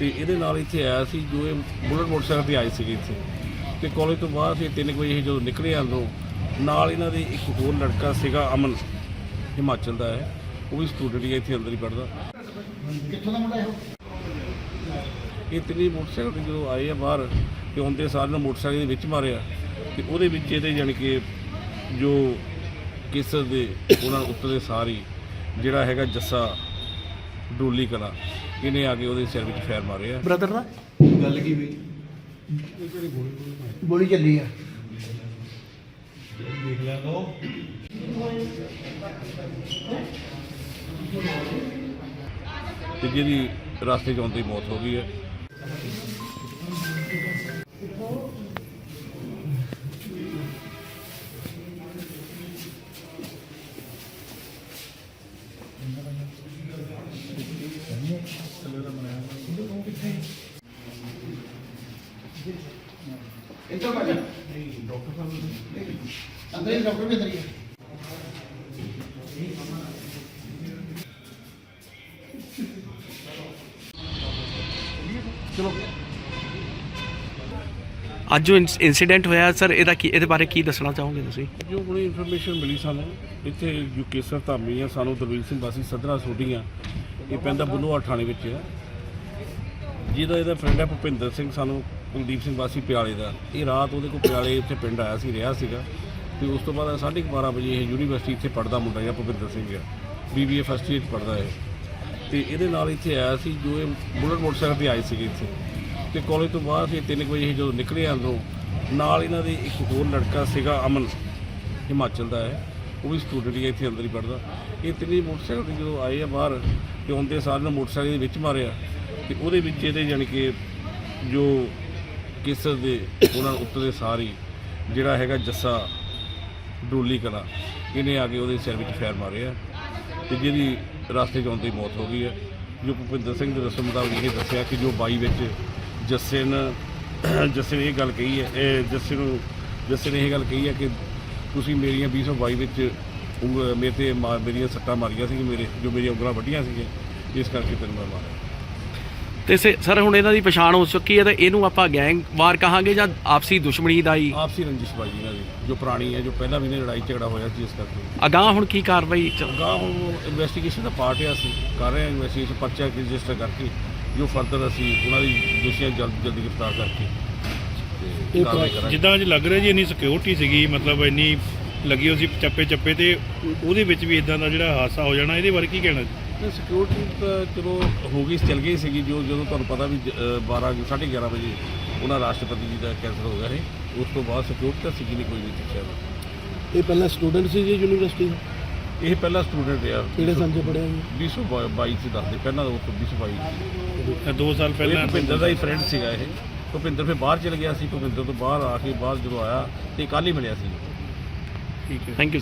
ਤੇ ਇਹਦੇ ਨਾਲ ਇੱਥੇ ਆਇਆ ਸੀ ਜੋ ਇਹ ਬੁਲਟ ਮੋਟਰਸਾਈਕਲ ਤੇ ਆਏ ਸੀਗੇ ਇੱਥੇ। ਤੇ ਕਾਲਜ ਤੋਂ ਬਾਅਦ ਤਿੰਨ ਕੁ ਵਜੇ ਇਹ ਜਦੋਂ ਨਿਕਲੇ ਅੰਦਰੋਂ ਨਾਲ ਇਹਨਾਂ ਦੇ ਇੱਕ ਹੋਰ ਲੜਕਾ ਸੀਗਾ ਅਮਨ ਹਿਮਾਚਲ ਦਾ ਹੈ। ਉਹ ਵੀ ਸਟੂਡੈਂਟ ਹੀ ਹੈ, ਇੱਥੇ ਅੰਦਰ ਹੀ ਪੜਦਾ ਕਿੱਥੋਂ ਦਾ ਮੁੰਡਾ ਇਹੋ? ਇਹ ਤਿੰਨੇ ਮੋਟਰਸਾਈਕਲ ਤੇ ਜਦੋਂ ਆਏ ਆ ਬਾਹਰ ਤੇ ਆਉਂਦੇ ਸਾਰਿਆਂ ਨੂੰ ਮੋਟਰਸਾਈਕਲ ਦੇ ਵਿੱਚ ਮਾਰਿਆ। ਤੇ ਉਹਦੇ ਵਿੱਚ ਇਹਦੇ ਜਾਣੀ ਕਿ ਜੋ ਕੇਸਰ ਦੇ ਉਹਨਾਂ ਨੂੰ ਉੱਤਰ ਦੇ ਸਾਰੀ ਜਿਹੜਾ ਹੈਗਾ ਜੱਸਾ ਡੋਲੀ ਕਲਾ। ਇਹਨੇ ਆ ਕੇ ਉਹਦੇ ਸਿਰ ਵਿੱਚ ਫੈਰ ਮਾਰੇ ਆ। ਬ੍ਰਦਰ ਦਾ? ਗੱਲ ਕੀ ਹੋਈ? ਗੋਲੀ ਚੱਲੀ ਆ। ਦੇਖ ਲਿਆ ਲੋ ਤੇ ਜਿਹਦੀ ਰਸਤੇ 'ਚ ਆਉਂਦੀ ਮੌਤ ਹੋ ਗਈ ਹੈ। ਇੱਧਰ ਭਾਜੀ ਡਾਕਟਰ ਸਾਹਿਬ ਅੰਦਰ ਹੀ ਡਾਕਟਰ ਵੀ ਅੰਦਰ ਹੀ ਹੈ ਚਲੋ ਅੱਜ ਜੋ ਇਨਸੀਡੈਂਟ ਹੋਇਆ ਸਰ ਇਹਦਾ ਕੀ ਇਹਦੇ ਬਾਰੇ ਕੀ ਦੱਸਣਾ ਚਾਹੋਗੇ ਤੁਸੀਂ? ਜੋ ਹੁਣੇ ਇਨਫੋਰਮੇਸ਼ਨ ਮਿਲੀ ਸਾਨੂੰ, ਇੱਥੇ ਜੋ ਕੇਸਰ ਧਾਮੀ ਆ, ਸਾਨੂੰ ਦਰਵੀਰ ਸਿੰਘ ਵਾਸੀ ਸਦਰਾ ਸੋਢੀਆਂ ਇਹ ਪੈਂਦਾ ਬੁੱਲੋਆ ਥਾਣੇ ਵਿੱਚ। ਆ ਜਿਹਦਾ ਇਹਦਾ ਫਰੈਂਡ ਹੈ ਭੁਪਿੰਦਰ ਸਿੰਘ, ਸਾਨੂੰ ਕੁਲਦੀਪ ਸਿੰਘ ਵਾਸੀ ਪਿਆਲੇ ਦਾ। ਇਹ ਰਾਤ ਉਹਦੇ ਕੋਲ ਪਿਆਲੇ ਇੱਥੇ ਪਿੰਡ ਆਇਆ ਸੀ, ਰਿਹਾ ਸੀਗਾ। ਤੇ ਉਸ ਤੋਂ ਬਾਅਦ 12:30 ਵਜੇ ਇਹ ਯੂਨੀਵਰਸਿਟੀ ਇੱਥੇ ਪੜਦਾ ਮੁੰਡਾ ਜਿਹੜਾ ਭੁਪਿੰਦਰ ਸਿੰਘ ਆ ਬੀਬੀਏ ਫਸਟ ਈਅਰ ਪੜਦਾ ਹੈ ਤੇ ਇਹਦੇ ਨਾਲ ਇੱਥੇ ਆਇਆ ਸੀ, ਜੋ ਇਹ ਬੁਲਟ ਮੋਟਰਸਾਈਕਲ ਤੇ ਆਏ ਸੀਗੇ ਇੱਥੇ। ਤੇ ਕਾਲਜ ਤੋਂ ਬਾਅਦ ਇਹ ਤਿੰਨ ਕੁ ਵਜੇ ਇਹ ਜਦੋਂ ਨਿਕਲੇ ਅੰਦਰੋਂ, ਨਾਲ ਇਹਨਾਂ ਦੇ ਇੱਕ ਹੋਰ ਲੜਕਾ ਸੀਗਾ ਅਮਨ, ਹਿਮਾਚਲ ਦਾ ਹੈ। ਉਹ ਵੀ ਸਟੂਡੈਂਟ ਹੀ ਹੈ, ਇੱਥੇ ਅੰਦਰ ਹੀ ਪੜਦਾ ਇਹ ਤਿੰਨੇ ਮੋਟਰਸਾਈਕਲ ਤੇ ਜਦੋਂ ਆਏ ਆ ਬਾਹਰ ਤੇ ਆਉਂਦੇ ਸਾਰ ਨੂੰ ਮੋਟਰਸਾਈਕਲ ਦੇ ਵਿੱਚ ਮਾਰਿਆ। ਤੇ ਉਹਦੇ ਵਿੱਚ ਇਹਦੇ ਜਾਣੀ ਕਿ ਜੋ ਕੇਸਰ ਦੇ ਉਹਨਾਂ ਨੂੰ ਉੱਤਰ ਦੇ ਸਾਰੀ ਜਿਹੜਾ ਹੈਗਾ ਜੱਸਾ ਡੋਲੀ ਕਲਾ ਇਹਨੇ ਆ ਕੇ ਉਹਦੇ ਸਿਰ ਵਿੱਚ ਫੈਰ ਮਾਰਿਆ। ਆ ਤੇ ਜਿਹਦੀ ਰਸਤੇ 'ਚ ਆਉਂਦੀ ਹੀ ਮੌਤ ਹੋ ਗਈ ਹੈ। ਜੋ ਭੁਪਿੰਦਰ ਸਿੰਘ ਦੇ ਦੱਸਣ ਮੁਤਾਬਕ ਇਹ ਦੱਸਿਆ ਕਿ ਜੋ ਬਾਈ ਵਿੱਚ ਜੱਸੇ ਨੇ ਜੱਸੇ ਨੇ ਇਹ ਗੱਲ ਕਹੀ ਹੈ ਇਹ ਜੱਸੇ ਨੂੰ ਜੱਸੇ ਨੇ ਇਹ ਗੱਲ ਕਹੀ ਹੈ ਕਿ ਤੁਸੀਂ ਮੇਰੀਆਂ 2022 ਵਿੱਚ ਉਂਗ- ਮੇਰੇ ਤੇ ਮਾ- ਮੇਰੀਆਂ ਸੱਟਾਂ ਮਾਰੀਆਂ ਸੀ ਮੇਰੇ ਜੋ ਮੇਰੀਆਂ ਉਂਗਲਾਂ ਵੱਡੀਆਂ ਸੀਗੀਆਂ ਇਸ ਕਰਕੇ ਤੈਨੂੰ ਮੈਂ ਮਾਰਿਆ। ਤੇ ਸੇ- ਸਰ ਹੁਣ ਇਹਨਾਂ ਦੀ ਪਛਾਣ ਹੋ ਚੁੱਕੀ ਹੈ ਤੇ ਇਹਨੂੰ ਆਪਾਂ ਗੈਂਗ ਵਾਰ ਕਹਾਂਗੇ ਜਾਂ ਆਪਸੀ ਦੁਸ਼ਮਣੀ ਦਾ ਹੀ? ਆਪਸੀ ਰੰਜਿਸ਼ ਬਾਜੀ ਇਹਨਾਂ ਦੀ ਜੋ ਪੁਰਾਣੀ ਹੈ ਜੋ ਪਹਿਲਾਂ ਵੀ ਨੇ ਲੜਾਈ ਝਗੜਾ ਹੋਇਆ ਸੀ ਇਸ ਕਰਕੇ। ਅਗਾਹ ਹੁਣ ਕੀ ਕਾਰਵਾਈ ਚ- ਗਾ ਹੁਣ ਇਨਵੈਸਟੀਗੇਸ਼ਨ ਦਾ ਪਾਰਟ ਹੈ ਅਸੀਂ ਕਰ ਰਹੇ ਹਾਂ ਇਨਵੈਸਟੀਗੇਸ਼ਨ ਪਰਚਾ ਰਜਿਸਟਰ ਕਰਕੇ ਜੋ ਫਰਦਰ ਅਸੀਂ ਉਹਨਾਂ ਦੀ ਦੋਸ਼ੀਆਂ ਜਲਦ ਜਲਦੀ ਗ੍ਰਿਫਤਾਰ ਕਰਕੇ ਤੇ ਕਾਰਵਾਈ ਕਰਾਂਗੇ। ਜਿੱਦਾਂ ਅੱਜ ਲੱਗ ਰਿਹਾ ਜੀ ਇੰਨੀ ਸਿਕਿਉਰਿਟੀ ਸੀਗੀ ਮਤਲਬ ਇੰਨੀ ਲੱਗੀ ਹੋਈ ਸੀ ਚੱਪੇ ਚੱਪੇ ਤੇ ਉਹ- ਉਹਦੇ ਵਿੱਚ ਵੀ ਇਦਾਂ ਦਾ ਜਿਹੜਾ ਹਾਦਸਾ ਹੋ ਜਾਣਾ ਇਹਦੇ ਬਾਰੇ ਕੀ ਕਹਿਣਾ ਜੀ? ਸਿਕਿਉਰਿਟੀ ਤਾਂ ਚਲੋ ਹੋ ਗਈ ਚੱਲ ਗਈ ਸੀਗੀ ਜੋ ਜਦੋਂ ਤੁਹਾਨੂੰ ਪਤਾ ਵੀ ਜ- ਅ, 12 11:30 ਵਜੇ ਉਹਨਾਂ ਰਾਸ਼ਟਰਪਤੀ ਜੀ ਦਾ ਕੈਂਸਲ ਹੋ ਗਿਆ ਸੀ ਉਸ ਤੋਂ ਬਾਅਦ ਸਿਕਿਉਰਿਟੀ ਤਾਂ ਸੀਗੀ ਨਹੀਂ ਕੋਈ ਵੀ ਸਿੱਖਿਆ ਦਾ। ਇਹ ਪਹਿਲਾਂ ਸਟੂਡੈਂਟ ਸੀ ਜੀ ਯੂਨੀਵਰਸਿਟੀ ਦੇ? ਇਹ ਪਹਿਲਾ ਸਟੂਡੈਂਟ ਰਿਹਾ ਕਿਹੜੇ ਚ ਪੜਿਆ ਜੀ? 2022 ਚ ਦੱਸਦੇ ਪਹਿਲਾਂ ਉਹ 2022 ਇਹ ਦੋ ਸਾਲ ਇਹ ਪਹਿਲਾਂ ਭੁਪਿੰਦਰ ਦਾ ਹੀ ਫਰੈਂਡ ਸੀਗਾ ਇਹ। ਭੁਪਿੰਦਰ ਫਿਰ ਬਾਹਰ ਚਲ ਗਿਆ ਸੀ ਭੁਪਿੰਦਰ ਤੋਂ ਬਾਹਰ ਆ ਕੇ ਬਾਹਰ ਜਦੋਂ ਆਇਆ ਤੇ ਕੱਲ੍ਹ ਹੀ ਮਿਲਿਆ ਸੀ। ਠੀਕ ਹੈ। Thank you